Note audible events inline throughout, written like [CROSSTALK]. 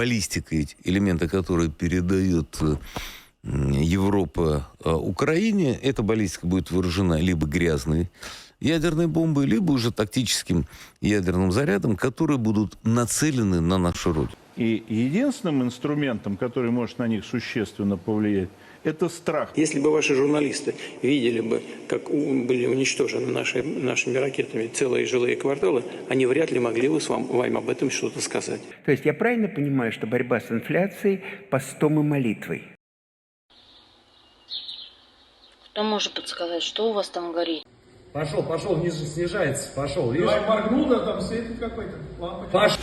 баллистикой, элементы которой передает э, Европа э, Украине, эта баллистика будет вооружена либо грязной ядерной бомбой, либо уже тактическим ядерным зарядом, которые будут нацелены на нашу родину. И единственным инструментом, который может на них существенно повлиять, это страх. Если бы ваши журналисты видели бы, как были уничтожены наши, нашими ракетами целые жилые кварталы, они вряд ли могли бы с вам, вам об этом что-то сказать. То есть я правильно понимаю, что борьба с инфляцией постом и молитвой? Кто может подсказать, что у вас там горит? Пошел, пошел, ниже снижается, пошел. Видишь? Давай моргнул, да, там светит какой-то лампочка. Пошел.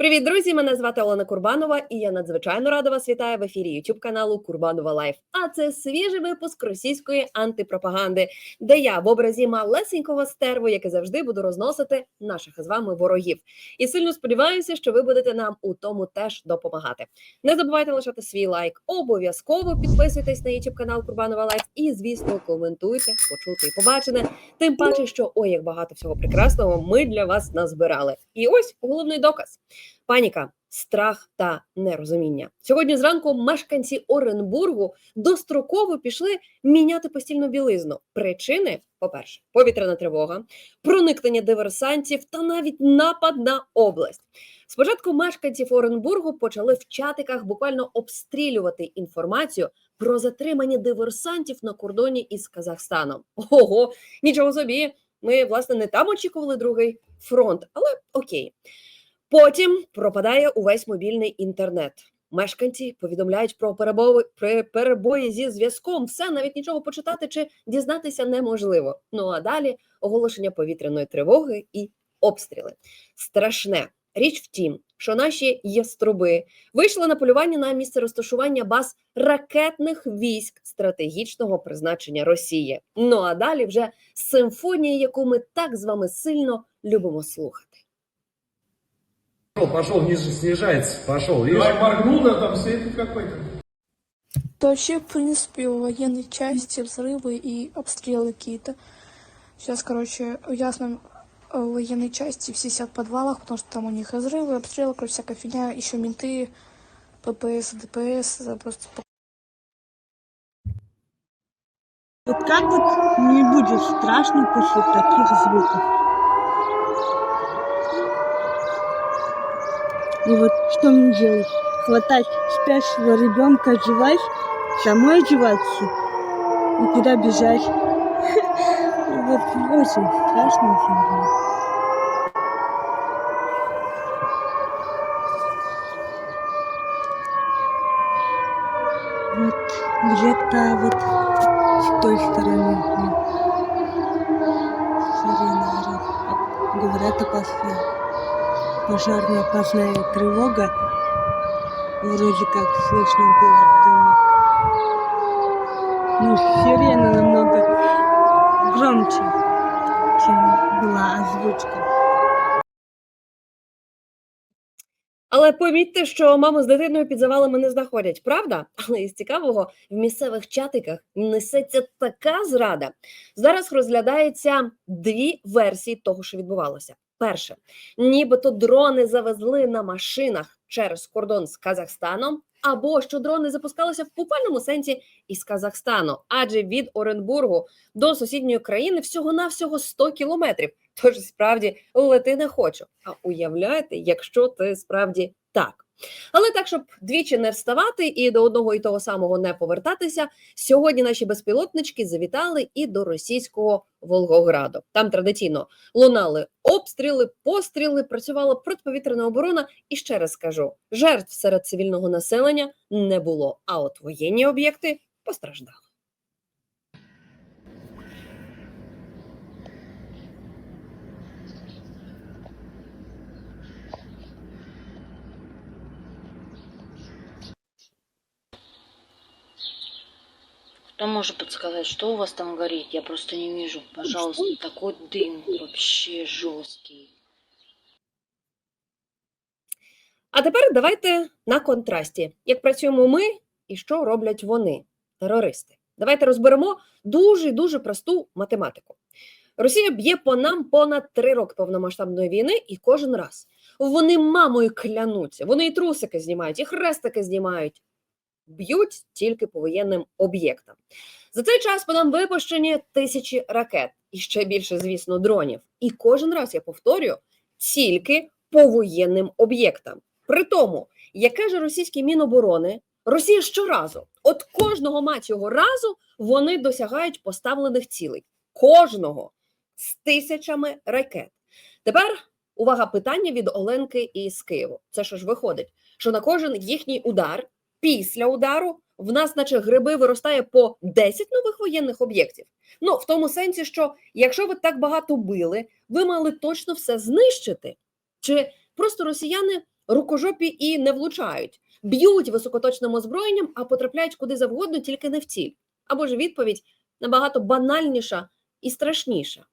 Привіт, друзі! Мене звати Олена Курбанова, і я надзвичайно рада вас вітаю в ефірі youtube каналу Курбанова Лайф. А це свіжий випуск російської антипропаганди, де я в образі малесенького стерву, яке завжди буду розносити наших з вами ворогів. І сильно сподіваюся, що ви будете нам у тому теж допомагати. Не забувайте лишати свій лайк, обов'язково підписуйтесь на youtube канал Курбанова Лайф і, звісно, коментуйте, почути і побачене. Тим паче, що ой, як багато всього прекрасного ми для вас назбирали. І ось головний доказ: паніка, страх та нерозуміння. Сьогодні зранку мешканці Оренбургу достроково пішли міняти постільну білизну. Причини, по-перше, повітряна тривога, проникнення диверсантів та навіть напад на область. Спочатку мешканців Оренбургу почали в чатиках буквально обстрілювати інформацію про затримання диверсантів на кордоні із Казахстаном. Ого, нічого собі. Ми, власне, не там очікували другий фронт, але окей. Потім пропадає увесь мобільний інтернет. Мешканці повідомляють про перебої, про перебої зі зв'язком. Все навіть нічого почитати чи дізнатися неможливо. Ну а далі оголошення повітряної тривоги і обстріли. Страшне. Річ в тім, що наші яструби вийшли на полювання на місце розташування баз ракетних військ стратегічного призначення Росії. Ну а далі вже симфонія, яку ми так з вами сильно любимо слухати. Пошел, пошел, ниже снижается, пошел. Видишь? Давай моргнул, да, там светит какой-то. Да вообще, в принципе, в военной части взрывы и обстрелы какие-то. Сейчас, короче, в ясном э, военной части все сидят в подвалах, потому что там у них и взрывы, и обстрелы, короче, всякая фигня. Еще менты, ППС, ДПС, это просто Вот как вот не будет страшно после таких звуков? И вот что мне делать? Хватать спящего ребенка, одевать, самой одеваться и куда бежать? [LAUGHS] Вот очень страшно. Вот где-то вот с той стороны. сирена орёт. А Говорят, опасная пожарно-опасная тревога. Вроде как слышно было в доме. Ну, сирена намного громче, чем была озвучка. Але помітьте, що маму з дитиною під завалами не знаходять, правда? Але із цікавого в місцевих чатиках несеться така зрада. Зараз розглядається дві версії того, що відбувалося. Перше, нібито дрони завезли на машинах через кордон з Казахстаном, або що дрони запускалися в буквальному сенсі із Казахстану, адже від Оренбургу до сусідньої країни всього-навсього 100 кілометрів. Тож справді лети не хочу. А уявляєте, якщо ти справді так. Але так, щоб двічі не вставати і до одного і того самого не повертатися, сьогодні наші безпілотнички завітали і до російського Волгограду. Там традиційно лунали обстріли, постріли, працювала протиповітряна оборона. І ще раз скажу: жертв серед цивільного населення не було. А от воєнні об'єкти постраждали. Кто может подсказать, что у вас там горит? Я просто не вижу. Пожалуйста, такой дым вообще жесткий. А тепер давайте на контрасті, як працюємо ми і що роблять вони, терористи. Давайте розберемо дуже дуже просту математику. Росія б'є по нам понад три роки повномасштабної війни, і кожен раз вони мамою клянуться, вони і трусики знімають, і хрестики знімають. Б'ють тільки по воєнним об'єктам. За цей час по нам випущені тисячі ракет і ще більше, звісно, дронів. І кожен раз я повторюю тільки по воєнним об'єктам. При тому, яке ж російське міноборони, Росія щоразу, от кожного матчого разу вони досягають поставлених цілей. Кожного з тисячами ракет. Тепер увага питання від Оленки із Києву. Це що ж виходить, що на кожен їхній удар після удару в нас, наче гриби, виростає по 10 нових воєнних об'єктів. Ну, в тому сенсі, що якщо ви так багато били, ви мали точно все знищити. Чи просто росіяни рукожопі і не влучають, б'ють високоточним озброєнням, а потрапляють куди завгодно, тільки не в ціль. Або ж відповідь набагато банальніша і страшніша.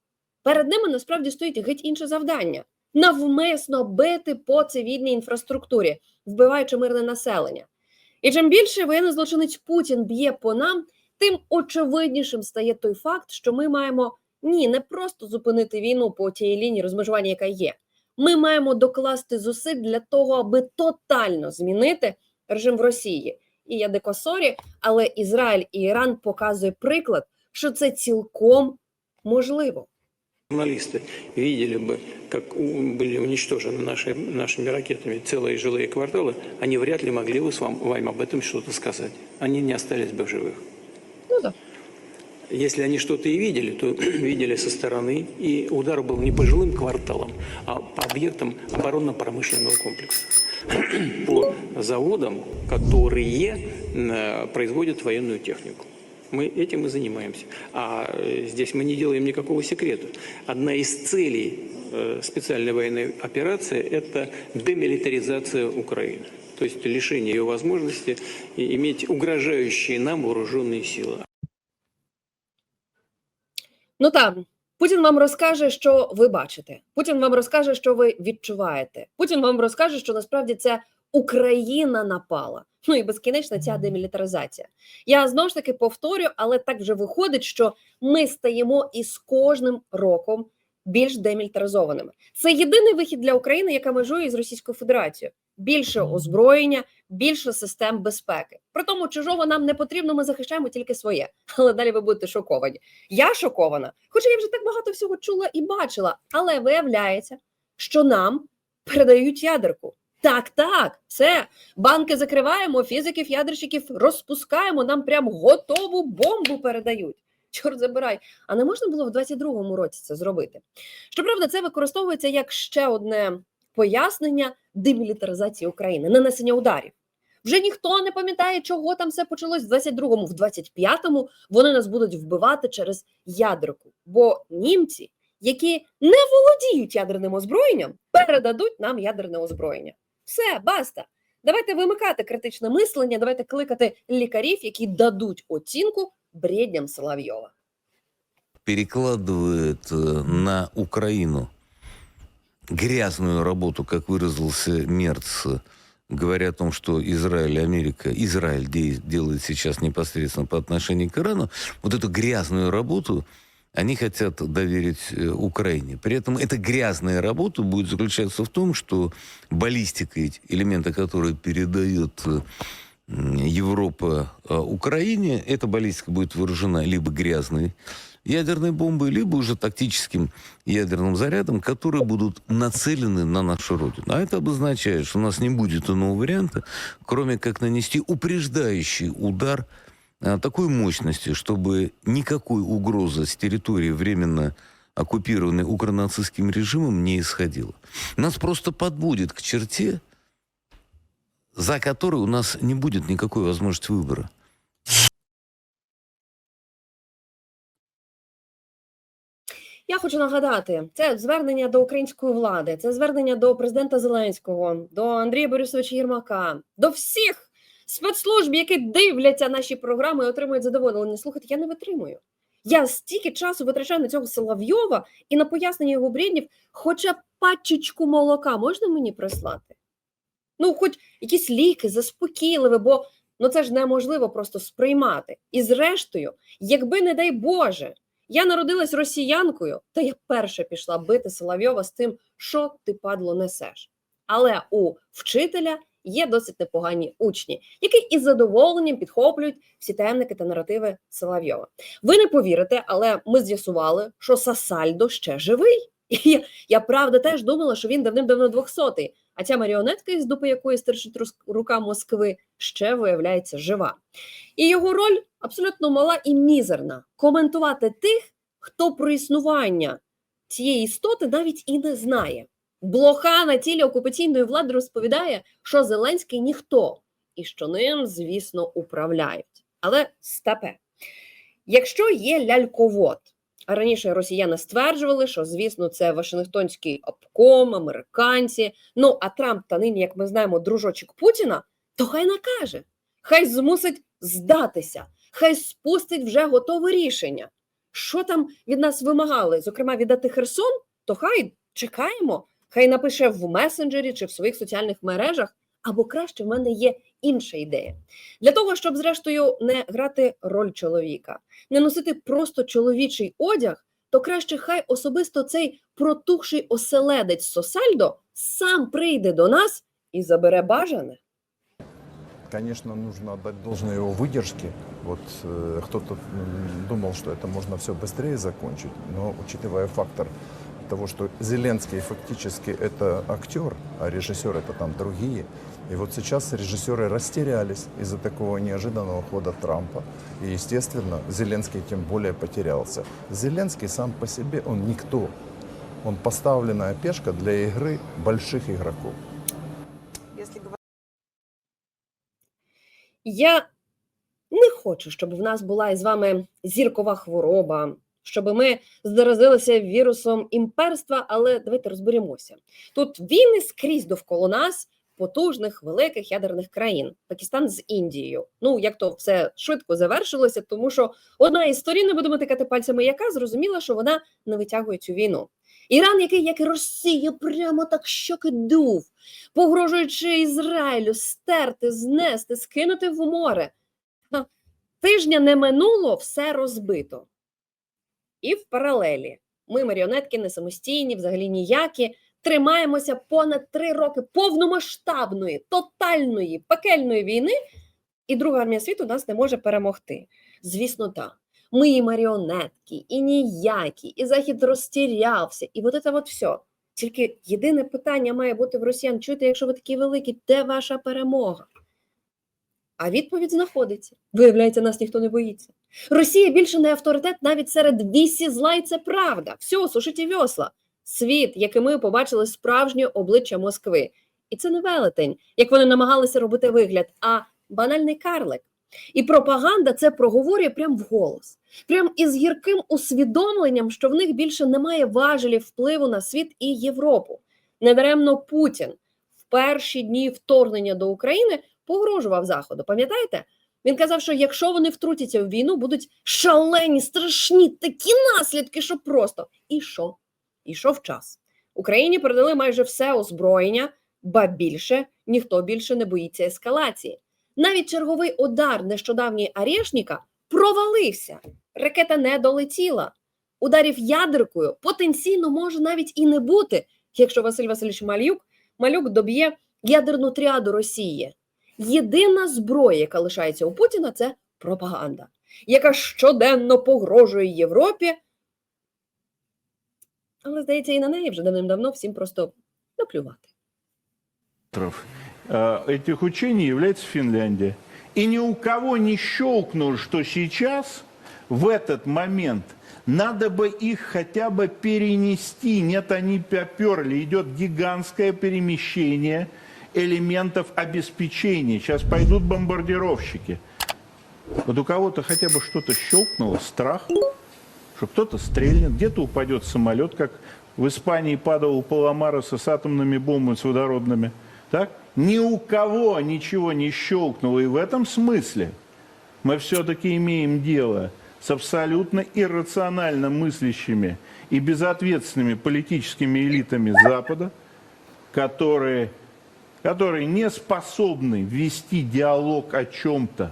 Перед ними насправді стоїть геть інше завдання навмисно бити по цивільній інфраструктурі, вбиваючи мирне населення. І чим більше воєнний злочинець Путін б'є по нам, тим очевиднішим стає той факт, що ми маємо ні, не просто зупинити війну по тієї лінії розмежування, яка є. Ми маємо докласти зусиль для того, аби тотально змінити режим в Росії. І я дико сорі, але Ізраїль і Іран показує приклад, що це цілком можливо. Журналисты видели бы, как были уничтожены наши, нашими ракетами целые жилые кварталы, они вряд ли могли бы с вам, вам об этом что-то сказать. Они не остались бы в живых. Ну да. Если они что-то и видели, то [CLEARS THROAT] видели со стороны, и удар был не по жилым кварталам, а по объектам оборонно-промышленного комплекса, [CLEARS THROAT] по заводам, которые э, производят военную технику. Мы этим и занимаемся. А э, здесь мы не делаем никакого секрета. Одна из целей э, специальной военной операции – это демилитаризация Украины. То есть лишение ее возможности и- иметь угрожающие нам вооруженные силы. Ну так, Путін вам розкаже, що ви бачите. Путін вам розкаже, що ви відчуваєте. Путін вам розкаже, що насправді це Україна напала. Ну і безкінечна ця демілітаризація. Я знову ж таки повторю, але так вже виходить, що ми стаємо із кожним роком більш демілітаризованими. Це єдиний вихід для України, яка межує з Російською Федерацією. Більше озброєння, більше систем безпеки. При тому чужого нам не потрібно, ми захищаємо тільки своє. Але далі ви будете шоковані. Я шокована, хоча я вже так багато всього чула і бачила. Але виявляється, що нам передають ядерку. Так, так, все. Банки закриваємо, фізиків, ядерщиків розпускаємо. Нам прям готову бомбу передають. Чорт забирай. А не можна було в 22-му році це зробити? Щоправда, це використовується як ще одне пояснення демілітаризації України, нанесення ударів. Вже ніхто не пам'ятає, чого там все почалось в 22-му, в 25-му вони нас будуть вбивати через ядерку. Бо німці, які не володіють ядерним озброєнням, передадуть нам ядерне озброєння. Все, баста. Давайте вимикати критичне мислення, давайте кликати лікарів, які дадуть оцінку бредням Соловйова. перекладывает э, на Украину грязную работу, как выразился Мерц, э, говоря о том, что Израиль и Америка, Израиль де- делает сейчас непосредственно по отношению к Ирану, вот эту грязную работу они хотят доверить э, Украине. При этом эта грязная работа будет заключаться в том, что баллистика, эти элементы, которые передает э, Европа э, Украине, эта баллистика будет вооружена либо грязной ядерной бомбой, либо уже тактическим ядерным зарядом, которые будут нацелены на нашу Родину. А это обозначает, что у нас не будет иного варианта, кроме как нанести упреждающий удар такой мощности, чтобы никакой угрозы с территории временно оккупированной укронацистским режимом не исходила. Нас просто подводит к черте, за которой у нас не будет никакой возможности выбора. Я хочу нагадати, це звернення до української влади, це звернення до президента Зеленського, до Андрія Борисовича Єрмака, до всіх спецслужб, які дивляться наші програми і отримують задоволення. Слухайте, я не витримую. Я стільки часу витрачаю на цього Соловйова і на пояснення його бреднів, хоча б пачечку молока можна мені прислати? Ну, хоч якісь ліки, заспокійливі, бо ну це ж неможливо просто сприймати. І зрештою, якби, не дай Боже, Я народилась росіянкою, та я перша пішла бити Соловйова з тим, що ти падло несеш. Але у вчителя є досить непогані учні, які із задоволенням підхоплюють всі темники та наративи Соловйова. Ви не повірите, але ми з'ясували, що Сасальдо ще живий. І я, я правда теж думала, що він давним-давно двохсотий, а ця маріонетка, із дупи якої стерчить рука Москви, ще виявляється жива. І його роль абсолютно мала і мізерна коментувати тих, хто про існування цієї істоти навіть і не знає. Блоха на тілі окупаційної влади розповідає, що Зеленський ніхто і що ним, звісно, управляють. Але степе, якщо є ляльковод, а раніше росіяни стверджували, що, звісно, це Вашингтонський обком, американці. Ну а Трамп та нині, як ми знаємо, дружочок Путіна, то хай накаже, хай змусить здатися, хай спустить вже готове рішення. Що там від нас вимагали? Зокрема, віддати Херсон, то хай чекаємо, хай напише в месенджері чи в своїх соціальних мережах, або краще в мене є інша ідея. Для того, щоб, зрештою, не грати роль чоловіка, не носити просто чоловічий одяг, то краще хай особисто цей протухший оселедець Сосальдо сам прийде до нас і забере бажане. Конечно, нужно отдать должное его выдержке. Вот э, кто-то м, думал, что это можно все быстрее закончить, но учитывая фактор того, что Зеленский фактически это актер, а режиссер это там другие. И вот сейчас режиссеры растерялись из-за такого неожиданного хода Трампа. И, естественно, Зеленский тем более потерялся. Зеленский сам по себе, он никто. Он поставленная пешка для игры больших игроков. Я не хочу, щоб в нас була із вами зіркова хвороба, щоб ми заразилися вірусом імперства, але давайте розберемося. Тут війни скрізь довкола нас, потужних великих ядерних країн, Пакистан з Індією. Ну як то все швидко завершилося, тому що одна із сторін, не будемо тикати пальцями, яка зрозуміла, що вона не витягує цю війну. Іран, який як і Росія, прямо так щоки дув, погрожуючи Ізраїлю стерти, знести, скинути в море. Тижня не минуло, все розбито. І в паралелі ми, маріонетки, не самостійні, взагалі ніякі, тримаємося понад три роки повномасштабної, тотальної, пекельної війни, і друга армія світу нас не може перемогти. Звісно, так. Ми і маріонетки, і ніякі, і захід розтірявся, і от це от все. Тільки єдине питання має бути в росіян: чуєте, якщо ви такі великі, де ваша перемога? А відповідь знаходиться. Виявляється, нас ніхто не боїться. Росія більше не авторитет навіть серед вісі зла, і це правда. Все, сушить і весла. Світ, який ми побачили справжнє обличчя Москви. І це не велетень, як вони намагалися робити вигляд, а банальний карлик. І пропаганда це проговорює прям вголос, прям із гірким усвідомленням, що в них більше немає важелів впливу на світ і Європу. Недаремно Путін в перші дні вторгнення до України погрожував Заходу. Пам'ятаєте? Він казав, що якщо вони втрутяться в війну, будуть шалені, страшні такі наслідки, що просто. І що? Ішов час. Україні передали майже все озброєння, ба більше ніхто більше не боїться ескалації. Навіть черговий удар нещодавній Арешніка провалився. Ракета не долетіла. Ударів ядеркою потенційно може навіть і не бути, якщо Василь Васильович Малюк, Малюк доб'є ядерну тріаду Росії. Єдина зброя, яка лишається у Путіна, це пропаганда, яка щоденно погрожує Європі. Але, здається, і на неї вже давним-давно всім просто наплювати. остров э, этих учений является Финляндия. И ни у кого не щелкнуло, что сейчас, в этот момент, надо бы их хотя бы перенести. Нет, они поперли. Идет гигантское перемещение элементов обеспечения. Сейчас пойдут бомбардировщики. Вот у кого-то хотя бы что-то щелкнуло, страх, что кто-то стрельнет, где-то упадет самолет, как в Испании падал Паламарос с атомными бомбами, с водородными. Так? Ни у кого ничего не щелкнуло. И в этом смысле мы все-таки имеем дело с абсолютно иррационально мыслящими и безответственными политическими элитами Запада, которые, которые не способны вести диалог о чем-то,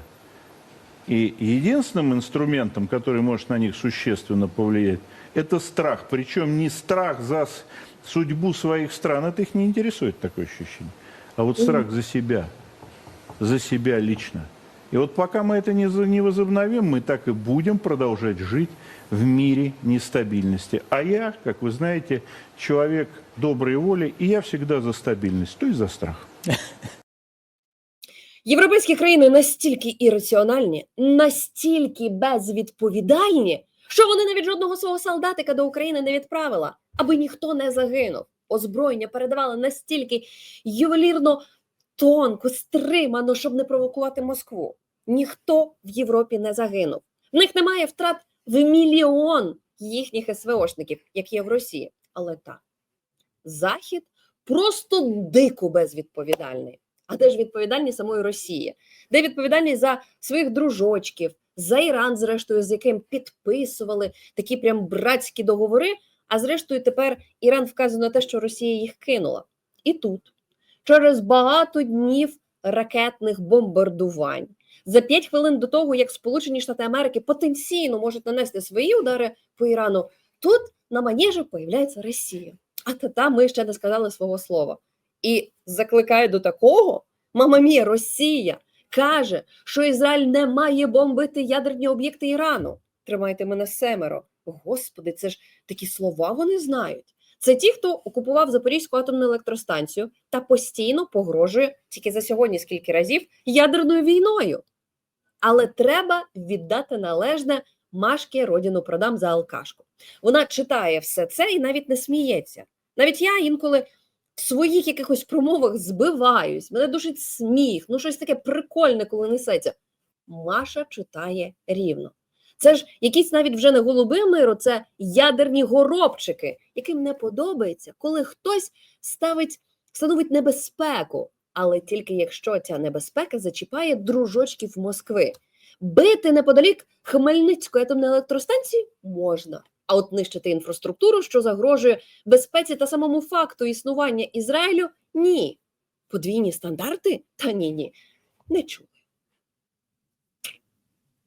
И единственным инструментом, который может на них существенно повлиять, это страх. Причем не страх за судьбу своих стран, это их не интересует такое ощущение, а вот страх за себя, за себя лично. И вот пока мы это не, за- не возобновим, мы так и будем продолжать жить в мире нестабильности. А я, как вы знаете, человек доброй воли, и я всегда за стабильность, то есть за страх. Європейські країни настільки ірраціональні, настільки безвідповідальні, що вони навіть жодного свого солдатика до України не відправила, аби ніхто не загинув. Озброєння передавали настільки ювелірно тонко, стримано, щоб не провокувати Москву. Ніхто в Європі не загинув. В них немає втрат в мільйон їхніх СВОшників, як є в Росії. Але так, Захід просто дико безвідповідальний. А де ж відповідальність самої Росії? Де відповідальність за своїх дружочків, за Іран, зрештою, з яким підписували такі прям братські договори. А зрештою, тепер Іран вказує на те, що Росія їх кинула. І тут, через багато днів ракетних бомбардувань, за 5 хвилин до того, як Сполучені Штати Америки потенційно можуть нанести свої удари по Ірану, тут на манежі появляється Росія. А та та ми ще не сказали свого слова. І закликає до такого, мама мія, Росія каже, що Ізраїль не має бомбити ядерні об'єкти Ірану. Тримайте мене семеро. Господи, це ж такі слова вони знають. Це ті, хто окупував Запорізьку атомну електростанцію та постійно погрожує тільки за сьогодні скільки разів ядерною війною. Але треба віддати належне Машки родину продам за алкашку. Вона читає все це і навіть не сміється. Навіть я інколи в своїх якихось промовах збиваюсь, мене душить сміх, ну щось таке прикольне, коли несеться. Маша читає рівно. Це ж якісь навіть вже не голуби миру, це ядерні горобчики, яким не подобається, коли хтось ставить, становить небезпеку, але тільки якщо ця небезпека зачіпає дружочків Москви. Бити неподалік Хмельницької атомної електростанції можна. А от нищити інфраструктуру, що загрожує безпеці та самому факту існування Ізраїлю, ні. Подвійні стандарти? Та ні, ні. Не чули.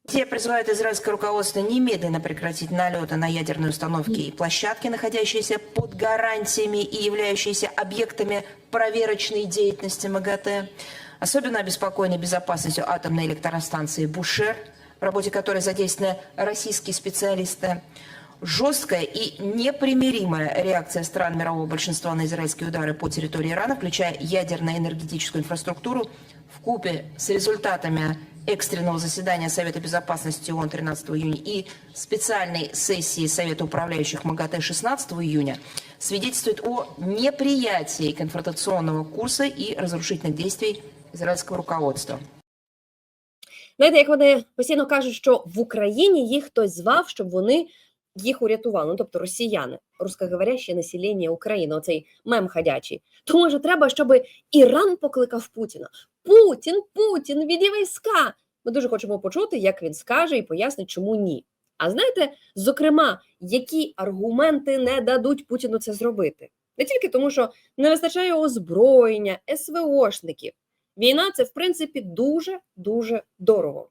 Те призывают израильское руководство немедленно прекратить налеты на ядерные установки и площадки, находящиеся под гарантиями и являющиеся объектами проверочной деятельности МАГАТЭ. Особенно обеспокоены безопасностью атомной электростанции «Бушер», в работе которой задействованы российские специалисты. Жесткая и непримиримая реакция стран мирового большинства на израильские удары по территории Ирана, включая ядерно-энергетическую инфраструктуру, в купе с результатами экстренного заседания Совета Безопасности ООН 13 июня и специальной сессии Совета управляющих МАГАТЭ 16 июня свидетельствует о неприятии конфронтационного курса и разрушительных действий израильского руководства. Знаєте, як вони постійно кажуть, що в Україні їх хтось звав, щоб вони їх урятували, ну тобто росіяни, русскоговоряще населення України, оцей мем ходячий. То може треба, щоб Іран покликав Путіна. Путін, Путін, віді війська. Ми дуже хочемо почути, як він скаже і пояснить, чому ні. А знаєте, зокрема, які аргументи не дадуть Путіну це зробити? Не тільки тому, що не вистачає озброєння, СВОшників. Війна це в принципі дуже дуже дорого.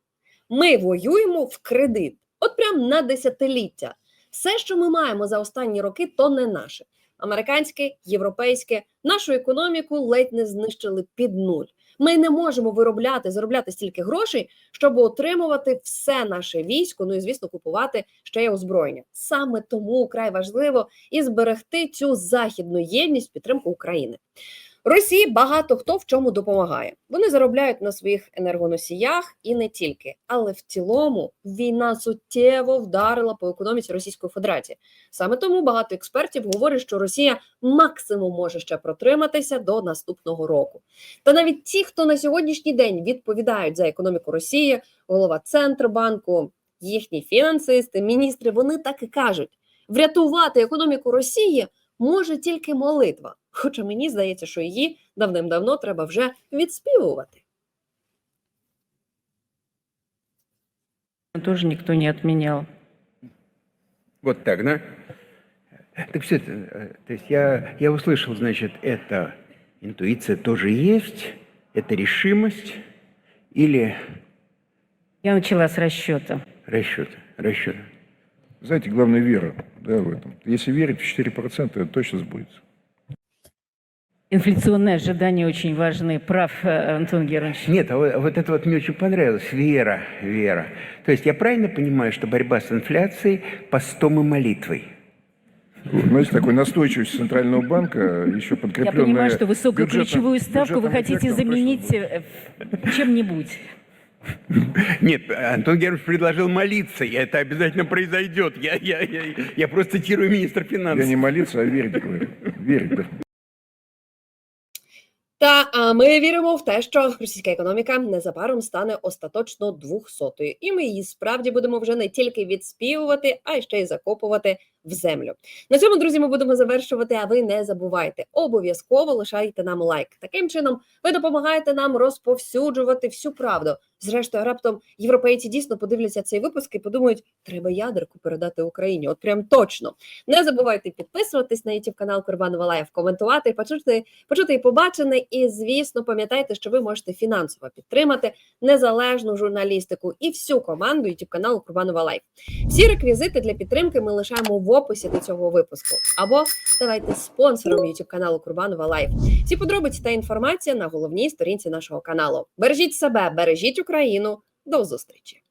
Ми воюємо в кредит, от прям на десятиліття. Все, що ми маємо за останні роки, то не наше. Американське, європейське, нашу економіку ледь не знищили під нуль. Ми не можемо виробляти, заробляти стільки грошей, щоб отримувати все наше військо. Ну і звісно, купувати ще й озброєння. Саме тому вкрай важливо і зберегти цю західну єдність підтримку України. Росії багато хто в чому допомагає. Вони заробляють на своїх енергоносіях і не тільки. Але в цілому війна суттєво вдарила по економіці Російської Федерації. Саме тому багато експертів говорять, що Росія максимум може ще протриматися до наступного року. Та навіть ті, хто на сьогоднішній день відповідають за економіку Росії, голова Центробанку, їхні фінансисти, міністри, вони так і кажуть: врятувати економіку Росії може тільки молитва. Хоча мені здається, що її давним-давно треба вже відспівувати. Тоже никто не отменял. Вот так, да? Так все, это, то есть я, я услышал, значит, это интуиция тоже есть, это решимость, или Я начала с расчета. Расчеты, расчеты. Знаете, главное вера Да, в этом. Если верить в 4%, это точно сбудется. Инфляционные ожидания очень важны. Прав, э, Антон Германович. Нет, а вот, а вот это вот мне очень понравилось. Вера, вера. То есть я правильно понимаю, что борьба с инфляцией постом и молитвой? Знаете, такой настойчивость Центрального банка, еще Я подкрепленная... понимаю, что высокую ключевую ставку вы хотите заменить э, чем-нибудь. [LAUGHS] Нет, Антон Германович предложил молиться, и это обязательно произойдет. Я, я, я, я просто цитирую министра финансов. Я не молиться, а верить, говорю. Верить, да. Та а ми віримо в те, що російська економіка незабаром стане остаточно двохсотою, і ми її справді будемо вже не тільки відспівувати, а й ще й закопувати в землю. На цьому, друзі, ми будемо завершувати. А ви не забувайте обов'язково лишайте нам лайк. Таким чином, ви допомагаєте нам розповсюджувати всю правду. Зрештою, раптом європейці дійсно подивляться цей випуск і подумають, треба ядерку передати Україні. От прям точно. Не забувайте підписуватись на YouTube канал Курбанова Лайв, коментувати, почути, почути і побачене. І звісно, пам'ятайте, що ви можете фінансово підтримати незалежну журналістику і всю команду YouTube каналу Курбанова Лайв. Всі реквізити для підтримки ми лишаємо в описі до цього випуску. Або ставайте спонсором YouTube каналу Курбанова Лайв. Всі подробиці та інформація на головній сторінці нашого каналу. Бережіть себе, бережіть Україну. До зустрічі!